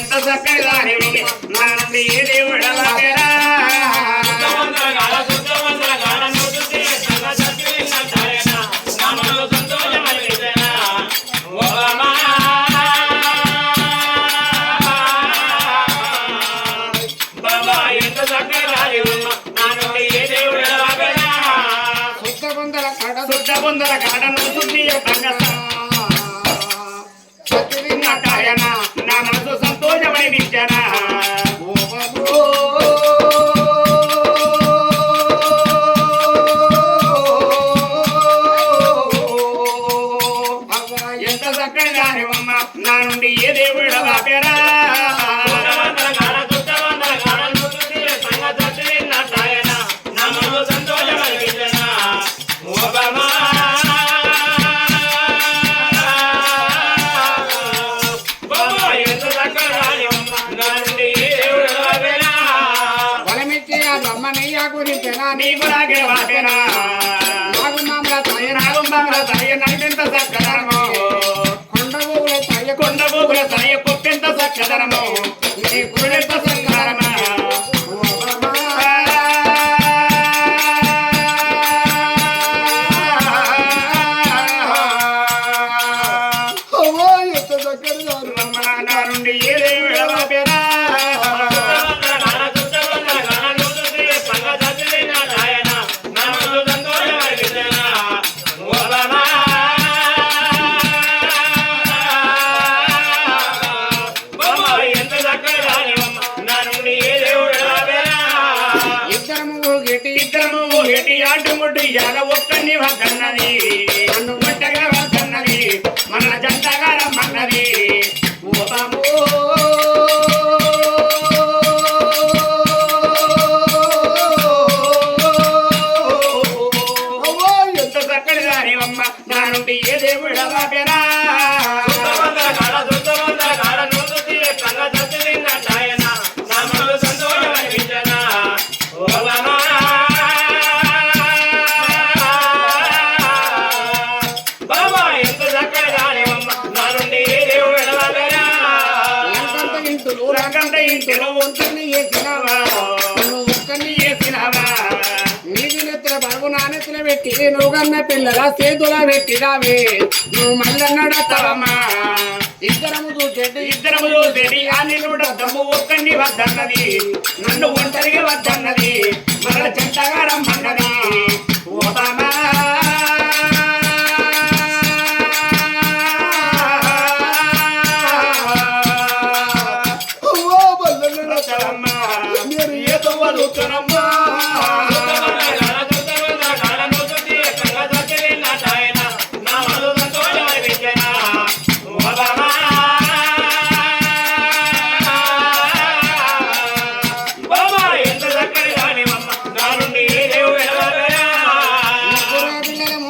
ఎంత చక్కని దాని నా నుండి ఏ దేవుడ వాపెరా శుద్ధ పొందల కడ శుద్ధ పొందల బ్రహ్మనయ్య గురించెనా నీకు తాయ నాగుంబాల తనయ నడిపెంత చక్కదనము కొండ ఊగుల తాయ కొండ బోగుల తనయ పొప్పెంత నీ ఎంత ఏ దేవుడ వాపెరా ఇద్దరము ఒక్కని వద్దన్నది నన్ను వద్దన్నది మన జంటగా రమ్మన్నది ఓబాము ఎంత చక్కని దానివమ్మ నా నుండి ఏ ఇంటిలో ఒంటరిని వేసినావా నువ్వు ఒక్కని వేసినావా నీది నెత్తిన బరువు నా పెట్టి నువ్వు కన్న పిల్లల చేతుల పెట్టినావే. నువ్వు మల్లన్నడతావమ్మా ఇద్దరము చూసేటి ఇద్దరము చూసేది ఆ నిలుడ దమ్ము ఒక్కడిని వద్దన్నది. నన్ను ఒంటరిగా వద్దన్నది. మన చెంతగా రమ్మన్నది.